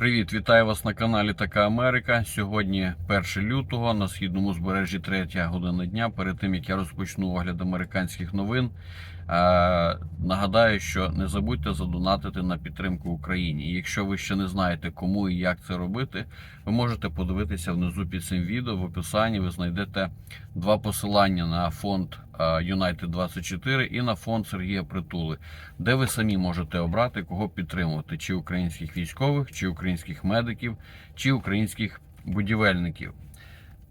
Привіт, вітаю вас на каналі Така Америка. Сьогодні 1 лютого на східному збережжі 3 година дня. Перед тим як я розпочну огляд американських новин. е, Нагадаю, що не забудьте задонатити на підтримку Україні. Якщо ви ще не знаєте, кому і як це робити, ви можете подивитися внизу під цим відео. В описанні ви знайдете два посилання на фонд е, United 24 і на фонд Сергія Притули де ви самі можете обрати, кого підтримувати: чи українських військових, чи українських медиків, чи українських будівельників.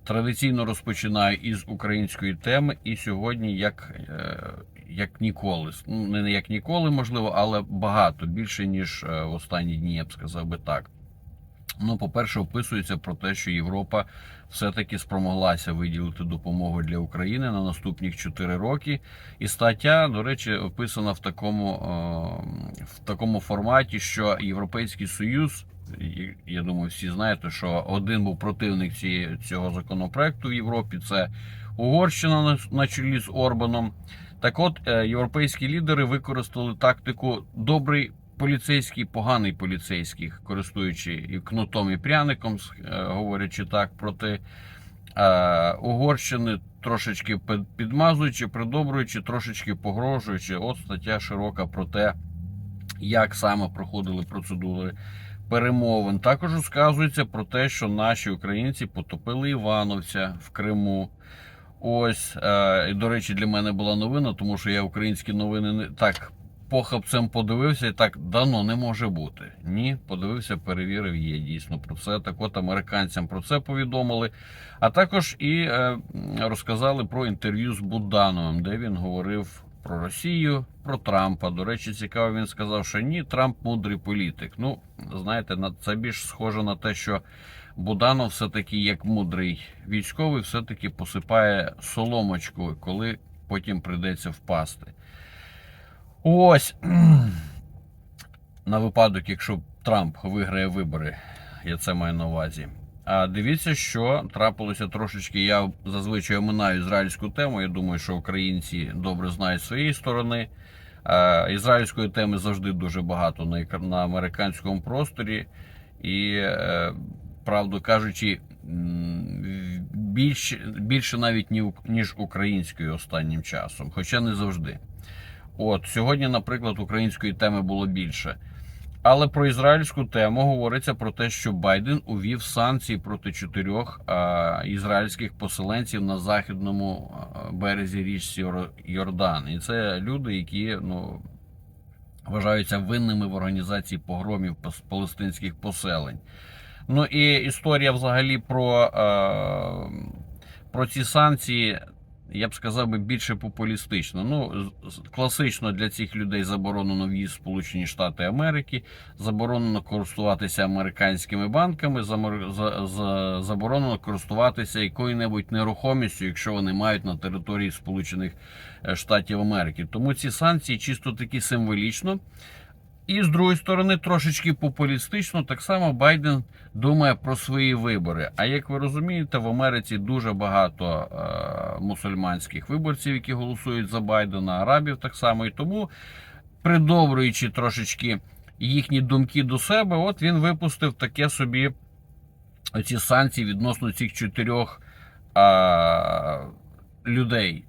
Традиційно розпочинаю із української теми, і сьогодні, як, е, як ніколи, ну не як ніколи, можливо, але багато більше ніж е, в останні дні, я б сказав би так. Ну, по-перше, описується про те, що Європа все-таки спромоглася виділити допомогу для України на наступних 4 роки. І стаття, до речі, описана в такому, е, в такому форматі, що Європейський Союз, я думаю, всі знаєте, що один був противник цього законопроекту в Європі. Це Угорщина на, на чолі з Орбаном. Так от, е, європейські лідери використали тактику добрий поліцейський, поганий поліцейський, користуючи і кнутом, і пряником, е, говорячи так, проти е, Угорщини, трошечки підмазуючи, придобруючи, трошечки погрожуючи. От стаття широка про те, як саме проходили процедури перемовин. Також розказується про те, що наші українці потопили Івановця в Криму. Ось, е, і, до речі, для мене була новина, тому що я українські новини не так похапцем подивився і так дано не може бути. Ні, подивився, перевірив, є дійсно про це. Так от американцям про це повідомили. А також і е, розказали про інтерв'ю з Будановим, де він говорив про Росію, про Трампа. До речі, цікаво, він сказав, що ні, Трамп мудрий політик. Ну, знаєте, на це більш схоже на те, що Буданов все-таки як мудрий військовий, все-таки посипає соломочку, коли потім прийдеться впасти. Ось на випадок, якщо Трамп виграє вибори, я це маю на увазі. А дивіться, що трапилося трошечки. Я зазвичай оминаю ізраїльську тему. Я думаю, що українці добре знають з своєї сторони. Ізраїльської теми завжди дуже багато на, американському просторі. І, е, правду кажучи, більше, більше навіть ніж української останнім часом, хоча не завжди. От сьогодні, наприклад, української теми було більше. Але про ізраїльську тему говориться про те, що Байден увів санкції проти чотирьох а, ізраїльських поселенців на західному березі річці Йор- Йордан. І це люди, які ну, вважаються винними в організації погромів палестинських поселень. Ну і історія взагалі про, е, про ці санкції, я б сказав би, більше популістично. Ну, класично для цих людей заборонено в'їзд в Сполучені Штати Америки, заборонено користуватися американськими банками, заборонено користуватися якою-небудь нерухомістю, якщо вони мають на території Сполучених е, Штатів Америки. Тому ці санкції чисто таки символічно. І з другої сторони, трошечки популістично, так само Байден думає про свої вибори. А як ви розумієте, в Америці дуже багато е, мусульманських виборців, які голосують за Байдена, арабів так само. І тому, придобруючи трошечки їхні думки до себе, от він випустив таке собі ці санкції відносно цих чотирьох е, людей.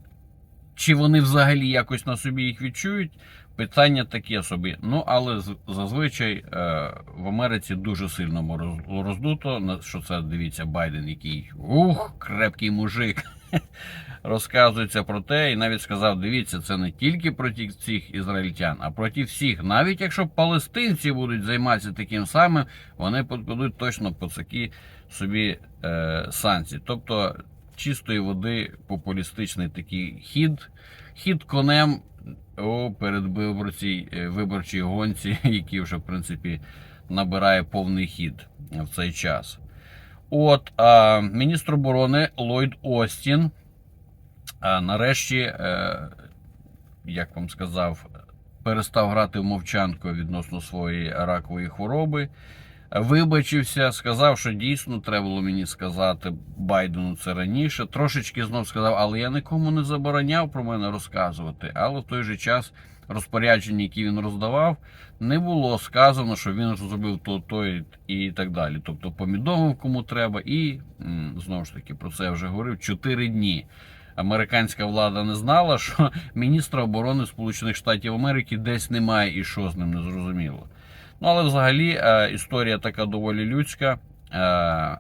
Чи вони взагалі якось на собі їх відчують? Питання таке собі. Ну, але зазвичай е, в Америці дуже сильно роздуто. Що це дивіться, Байден, який ух, крепкий мужик. Розказується про те, і навіть сказав: дивіться, це не тільки проти цих ізраїльтян, а проти всіх. Навіть якщо палестинці будуть займатися таким самим, вони підуть точно по такі собі е, санкції. Тобто чистої води популістичний такий хід, хід конем у передвиборчій е, виборчій гонці, який вже в принципі набирає повний хід в цей час. От а, міністр оборони Ллойд Остін а, нарешті, е, як вам сказав, перестав грати в мовчанку відносно своєї ракової хвороби. Вибачився, сказав, що дійсно треба було мені сказати Байдену це раніше. Трошечки знов сказав, але я нікому не забороняв про мене розказувати. Але в той же час розпорядженні, які він роздавав, не було сказано, що він зробив то, то і, так далі. Тобто помідовив кому треба, і знову ж таки про це я вже говорив 4 дні. Американська влада не знала, що міністра оборони Сполучених Штатів Америки десь немає і що з ним не зрозуміло. Ну але взагалі е, історія така доволі людська. Е, е,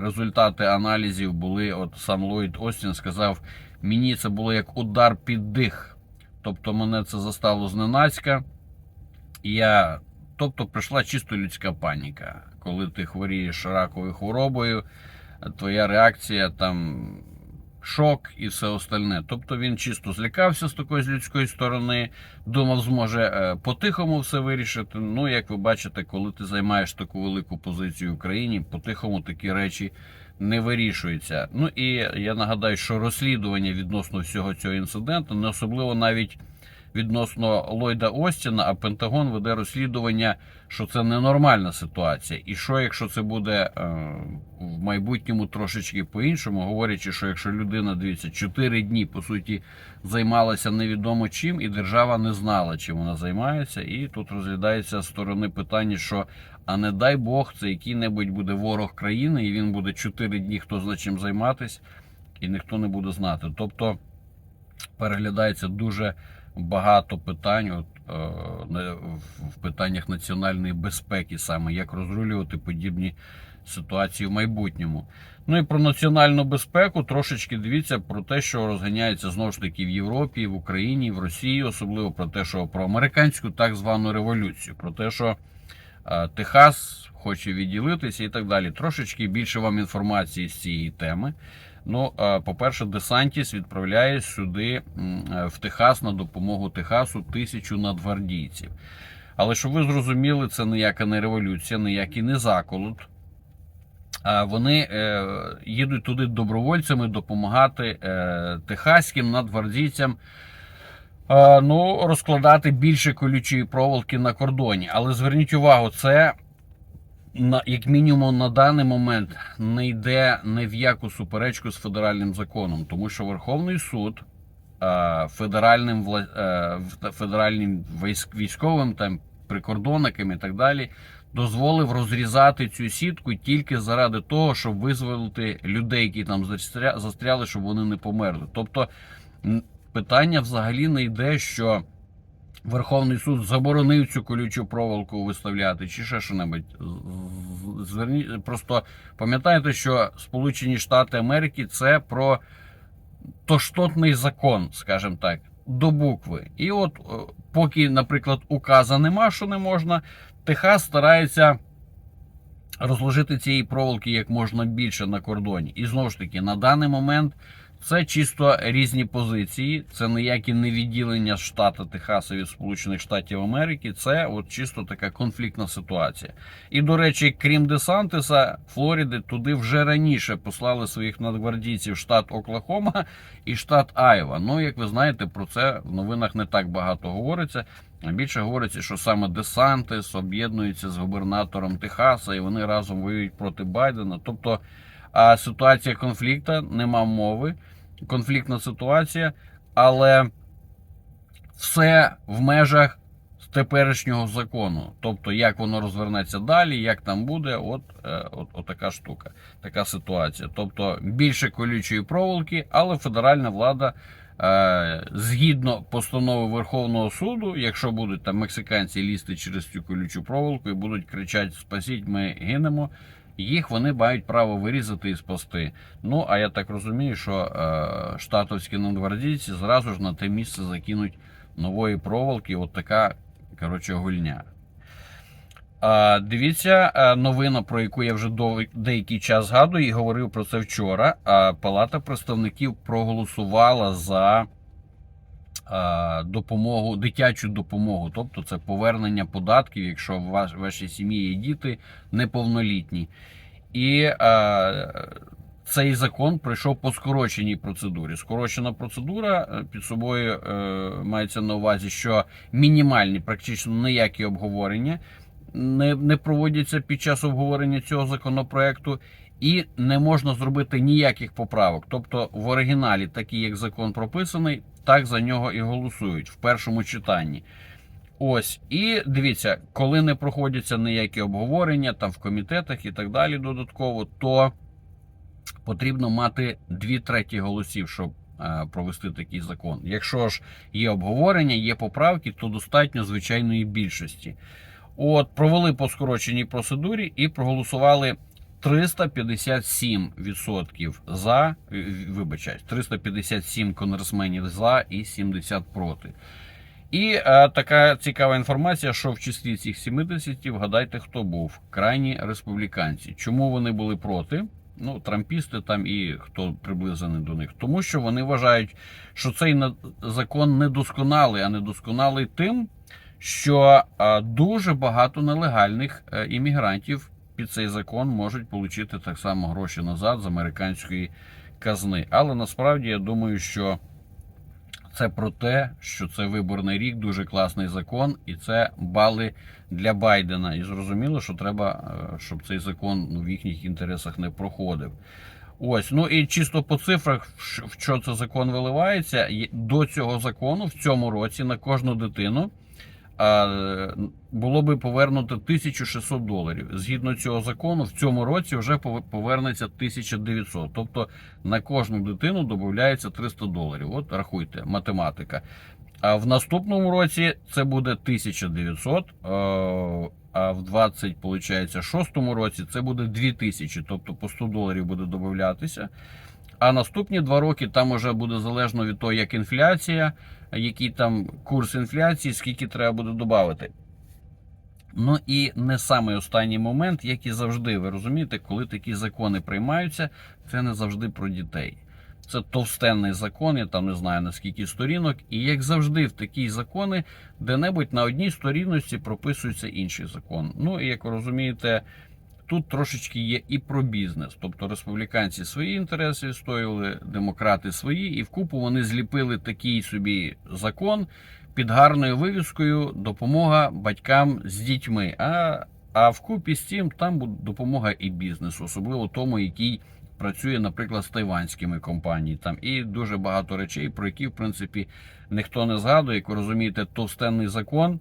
результати аналізів були. От сам Ллойд Остін сказав: мені це було як удар під дих. Тобто мене це застало зненацька. Я, тобто, прийшла чисто людська паніка. Коли ти хворієш раковою хворобою, твоя реакція там шок і все остальне. Тобто він чисто злякався з такої з людської сторони, думав, зможе е, по-тихому все вирішити. Ну, як ви бачите, коли ти займаєш таку велику позицію в Україні, по-тихому такі речі не вирішуються. Ну і я нагадаю, що розслідування відносно всього цього інциденту, не особливо навіть відносно Ллойда Остіна, а Пентагон веде розслідування, що це ненормальна ситуація. І що, якщо це буде е, в майбутньому трошечки по-іншому, говорячи, що якщо людина дивіться 4 дні по суті займалася невідомо чим, і держава не знала, чим вона займається, і тут розглядається з сторони питання, що а не дай Бог, це який-небудь буде ворог країни, і він буде 4 дні хто зна чим займатись, і ніхто не буде знати. Тобто переглядається дуже багато питань от, е, в- питаннях національної безпеки, саме як розрулювати подібні ситуації в майбутньому. Ну і про національну безпеку трошечки дивіться про те, що розганяється знову ж таки в Європі, в Україні, в Росії, особливо про те, що про американську так звану революцію, про те, що е, Техас хоче відділитися і так далі. Трошечки більше вам інформації з цієї теми. Ну, е, по-перше, Десантіс відправляє сюди е, в Техас на допомогу Техасу тисячу надгвардійців. Але щоб ви зрозуміли, це ніяка не революція, ніякий не заколот. А Вони е, їдуть туди добровольцями допомагати техаським надгвардійцям ну, розкладати більше колючої проволоки на кордоні. Але зверніть увагу, це на як мінімум на даний момент не йде ні в яку суперечку з федеральним законом, тому що Верховний суд е, федеральним е, федеральним військ- військовим там прикордонникам і так далі дозволив розрізати цю сітку тільки заради того, щоб визволити людей, які там застря- застряли, щоб вони не померли. Тобто питання взагалі не йде, що. Верховний суд заборонив цю колючу проволоку виставляти, чи ще що-небудь. З- з- просто пам'ятайте, що Сполучені Штати Америки це про тоштотний закон, скажімо так, до букви. І от, е, поки, наприклад, указа нема, що не можна, Техас старається розложити цієї проволоки як можна більше на кордоні. І знову ж таки, на даний момент це чисто різні позиції. Це ніякі не відділення штата Техаса від Сполучених Штатів Америки. Це от чисто така конфліктна ситуація. І до речі, крім Десантиса, Флориди туди вже раніше послали своїх надгвардійців штат Оклахома і штат Айва. Ну, як ви знаєте, про це в новинах не так багато говориться. А Більше говориться, що саме Десантис об'єднується з губернатором Техаса, і вони разом воюють проти Байдена. Тобто а ситуація конфлікту, нема мови, конфліктна ситуація, але все в межах теперішнього закону. Тобто, як воно розвернеться далі, як там буде, от, е, от, от така штука, така ситуація. Тобто більше колючої проволоки, але федеральна влада. е, Згідно постанови Верховного суду, якщо будуть там мексиканці лізти через цю колючу проволоку і будуть кричати Спасіть, ми гинемо, їх вони мають право вирізати і спасти. Ну а я так розумію, що е, штатовські надгвардійці зразу ж на те місце закинуть нової проволоки. От така коротше гульня. А, дивіться, е, новина, про яку я вже дов- деякий час згадую і говорив про це вчора. А, Палата представників проголосувала за допомогу, дитячу допомогу, тобто це повернення податків, якщо в ваш, вашій сім'ї є діти неповнолітні. І а, цей закон пройшов по скороченій процедурі. Скорочена процедура е, під собою е, мається на увазі, що мінімальні, практично ніякі обговорення. не, не проводяться під час обговорення цього законопроекту, і не можна зробити ніяких поправок. Тобто, в оригіналі, такий як закон прописаний, так за нього і голосують в першому читанні. Ось, і дивіться, коли не проходяться ніякі обговорення там в комітетах і так далі додатково, то потрібно мати дві треті голосів, щоб е, провести такий закон. Якщо ж є обговорення, є поправки, то достатньо звичайної більшості. От провели по скороченій процедурі і проголосували 357% за, е, вибачаюсь, 357 конгресменів за і 70 проти. І е, така цікава інформація, що в числі цих 70 вгадайте, хто був крайні республіканці. Чому вони були проти? Ну, трампісти там і хто приблизаний до них, тому що вони вважають, що цей закон недосконалий, а недосконалий тим, що е, дуже багато нелегальних е, іммігрантів під цей закон можуть отримати так само гроші назад з американської казни. Але насправді я думаю, що це про те, що це виборний рік, дуже класний закон, і це бали для Байдена. І зрозуміло, що треба, е, щоб цей закон в їхніх інтересах не проходив. Ось, ну і чисто по цифрах, в що- це закон виливається, до цього закону в цьому році на кожну дитину було би повернуто 1600 доларів. Згідно цього закону, в цьому році вже пов- повернеться 1900. Тобто на кожну дитину додається 300 доларів. От рахуйте, математика. А в наступному році це буде 1900, е, а в 20, получається, шостому році це буде 2000, тобто по 100 доларів буде додатися. А наступні два роки там вже буде залежно від того, як інфляція, який там курс інфляції, скільки треба буде додати. Ну і не самий останній момент, як і завжди, ви розумієте, коли такі закони приймаються, це не завжди про дітей. Це товстенний закон, я там не знаю на скільки сторінок. І як завжди, в такі закони, де-небудь на одній сторінності прописується інший закон. Ну і як ви розумієте, тут трошечки є і про бізнес. Тобто республіканці свої інтереси відстоювали, демократи свої, і вкупу вони зліпили такий собі закон під гарною вивіскою допомога батькам з дітьми. А, а вкупі з цим там буде допомога і бізнесу, особливо тому, який працює, наприклад, з тайванськими компаніями. Там і дуже багато речей, про які, в принципі, ніхто не згадує. Як ви розумієте, товстенний закон.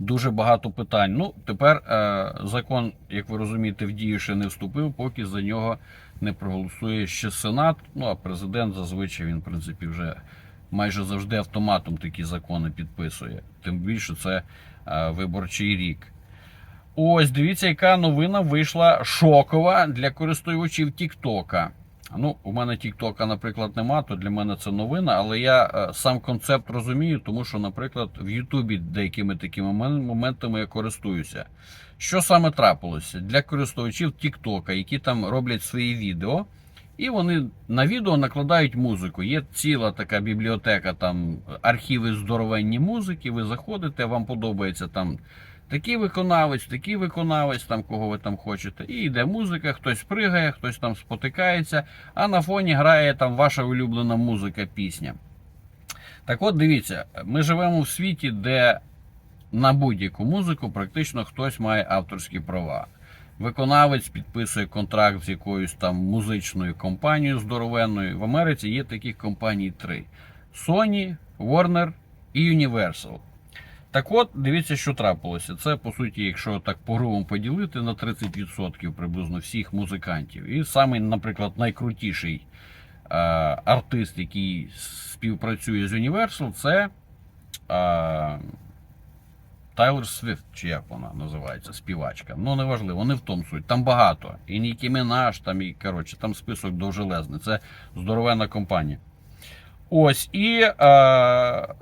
Дуже багато питань. Ну, тепер е, закон, як ви розумієте, в дію ще не вступив, поки за нього не проголосує ще Сенат. Ну а президент зазвичай він, в принципі, вже майже завжди автоматом такі закони підписує. Тим більше це е, виборчий рік. Ось дивіться, яка новина вийшла шокова для користувачів Тіктока. Ну, у мене Тіктока, наприклад, нема, то для мене це новина, але я е, сам концепт розумію, тому що, наприклад, в Ютубі деякими такими моментами я користуюся. Що саме трапилося для користувачів Тіктока, які там роблять свої відео, і вони на відео накладають музику. Є ціла така бібліотека, там архіви здоровенні музики. Ви заходите, вам подобається там такий виконавець, такий виконавець, там кого ви там хочете. І йде музика, хтось пригає, хтось там спотикається, а на фоні грає там ваша улюблена музика, пісня. Так от дивіться, ми живемо в світі, де на будь-яку музику практично хтось має авторські права. Виконавець підписує контракт з якоюсь там музичною компанією здоровенною. В Америці є таких компаній три: Sony, Warner і Universal. Так от, дивіться, що трапилося. Це, по суті, якщо так по грубому поділити на 30% приблизно всіх музикантів. І самий, наприклад, найкрутіший е, артист, який співпрацює з Universal, це е, Тайлер Свифт, чи як вона називається, співачка. Ну, неважливо, не в тому суть. Там багато. І Нікі Мінаш, там і коротше, там список довжелезний. Це здоровенна компанія. Ось і е.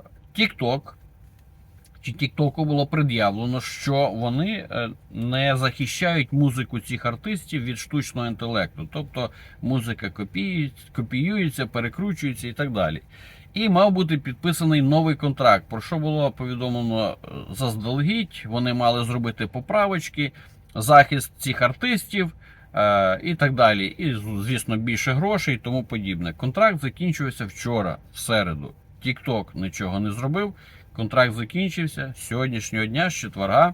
Чи Тіктоку було пред'явлено, що вони е, не захищають музику цих артистів від штучного інтелекту. Тобто музика копіюється, перекручується і так далі. І мав бути підписаний новий контракт, про що було повідомлено е, заздалегідь. Вони мали зробити поправочки, захист цих артистів е, і так далі. І, звісно, більше грошей і тому подібне. Контракт закінчився вчора, в середу. TikTok нічого не зробив. Контракт закінчився з сьогоднішнього дня, з четверга.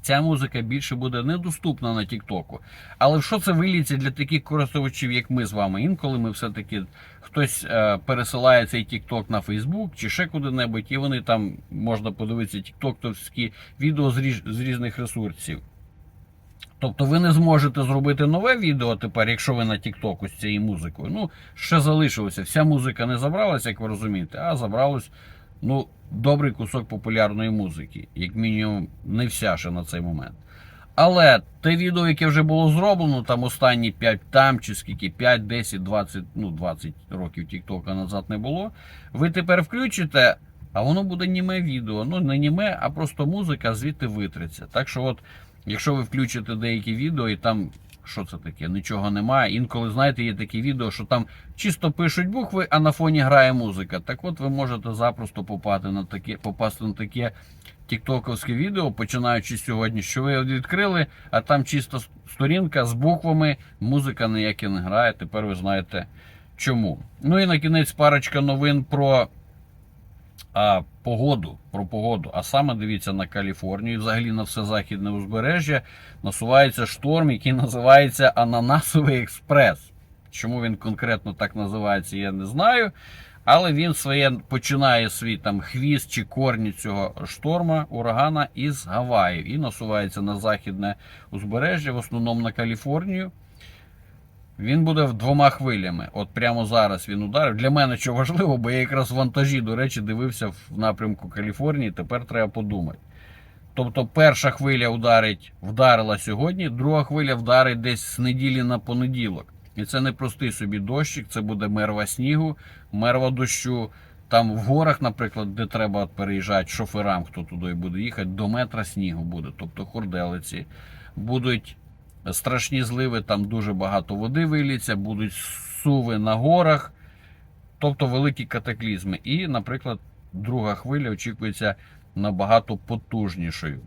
ця музика більше буде недоступна на Тіктоку. Але що це виліться для таких користувачів, як ми з вами? Інколи ми все-таки хтось е, пересилає цей Тікток на Фейсбук чи ще куди-небудь, і вони там можна подивитися тіктоктовські відео з, різ- з різних ресурсів. Тобто ви не зможете зробити нове відео тепер, якщо ви на Тіктоку з цією музикою. Ну, ще залишилося. Вся музика не забралася, як ви розумієте, а забралось ну, добрий кусок популярної музики. Як мінімум, не вся ще на цей момент. Але те відео, яке вже було зроблено, там останні 5 там чи скільки 5, 10, 20, ну 20 років Тіктока назад не було. Ви тепер включите, а воно буде німе відео. Ну не німе, а просто музика звідти витреться. Так що, от, якщо ви включите деякі відео і там. Що це таке? Нічого немає. Інколи, знаєте, є такі відео, що там чисто пишуть букви, а на фоні грає музика. Так от ви можете запросто попасти на таке, попасти на таке тіктоковське відео, починаючи сьогодні, що ви відкрили, а там чиста сторінка з буквами, музика ніяка не грає. Тепер ви знаєте чому. Ну і на кінець парочка новин про а, погоду. Про погоду. А саме дивіться на Каліфорнію, взагалі на все західне узбережжя насувається шторм, який називається Ананасовий експрес. Чому він конкретно так називається, я не знаю. Але він своє починає свій там хвіст чи корні цього шторма, урагана із Гаваїв і насувається на західне узбережжя, в основному на Каліфорнію. Він буде в двома хвилями. От прямо зараз він ударив. Для мене що важливо, бо я якраз вантажі, до речі, дивився в напрямку Каліфорнії. Тепер треба подумати. Тобто перша хвиля ударить, вдарила сьогодні, друга хвиля вдарить десь з неділі на понеділок. І це не простий собі дощик, це буде мерва снігу, мерва дощу. Там в горах, наприклад, де треба переїжджати шоферам, хто туди буде їхати, до метра снігу буде, тобто хурделиці. Будуть страшні зливи, там дуже багато води виліться, будуть суви на горах, тобто великі катаклізми. І, наприклад, друга хвиля очікується набагато потужнішою.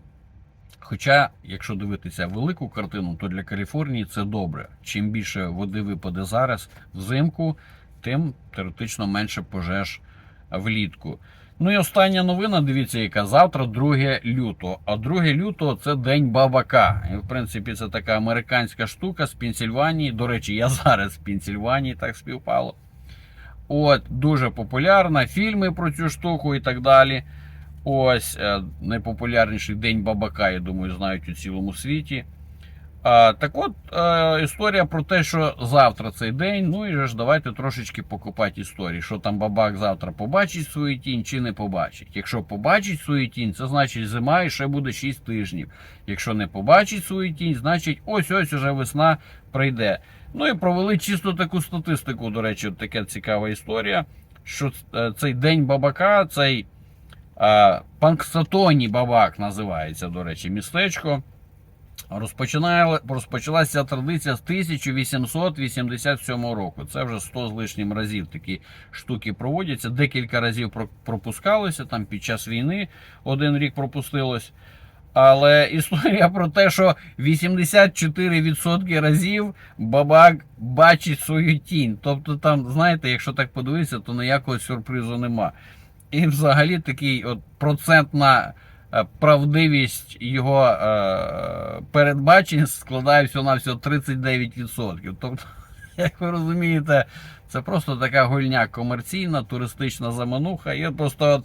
Хоча, якщо дивитися велику картину, то для Каліфорнії це добре. Чим більше води випаде зараз взимку, тим теоретично менше пожеж влітку. Ну і остання новина, дивіться, яка завтра 2 лютого. А 2 лютого це день бабака. І в принципі це така американська штука з Пенсільванії. До речі, я зараз з Пенсільванії так співпало. От, дуже популярна, фільми про цю штуку і так далі. Ось е, найпопулярніший день бабака, я думаю, знають у цілому світі. Так от, е, історія про те, що завтра цей день. Ну і ж давайте трошечки покопати історії, що там бабак завтра побачить свою тінь чи не побачить. Якщо побачить свою тінь, це значить зима і ще буде 6 тижнів. Якщо не побачить свою тінь, значить ось ось уже весна прийде. Ну і провели чисто таку статистику. До речі, от така цікава історія. Що е, цей день бабака, цей е, Панксатоні Бабак називається, до речі, містечко. Розпочалася традиція з 1887 року. Це вже 100 з лишнім разів такі штуки проводяться. Декілька разів пропускалося там під час війни. Один рік пропустилось. Але історія про те, що 84% разів бабак бачить свою тінь. Тобто, там, знаєте, якщо так подивитися, то ніякого сюрпризу нема. І взагалі такий от процентна правдивість його е, передбачень складає всього на всього 39%. Тобто, як ви розумієте, це просто така гульня комерційна, туристична замануха. І просто от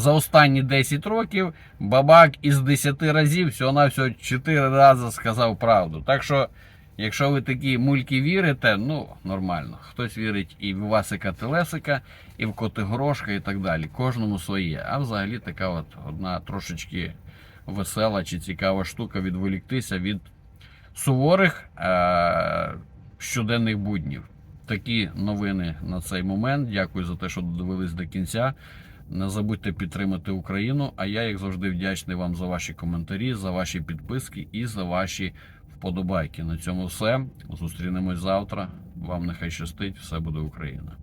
за останні 10 років бабак із 10 разів всього на всього 4 рази сказав правду. Так що, якщо ви такі мульки вірите, ну нормально. Хтось вірить і в Васика Телесика, і в Котигорошка, і так далі. Кожному своє. А взагалі така от одна трошечки весела чи цікава штука відволіктися від суворих е- щоденних буднів. Такі новини на цей момент. Дякую за те, що додивились до кінця. Не забудьте підтримати Україну. А я, як завжди, вдячний вам за ваші коментарі, за ваші підписки і за ваші вподобайки. На цьому все. Зустрінемось завтра. Вам нехай щастить. Все буде Україна.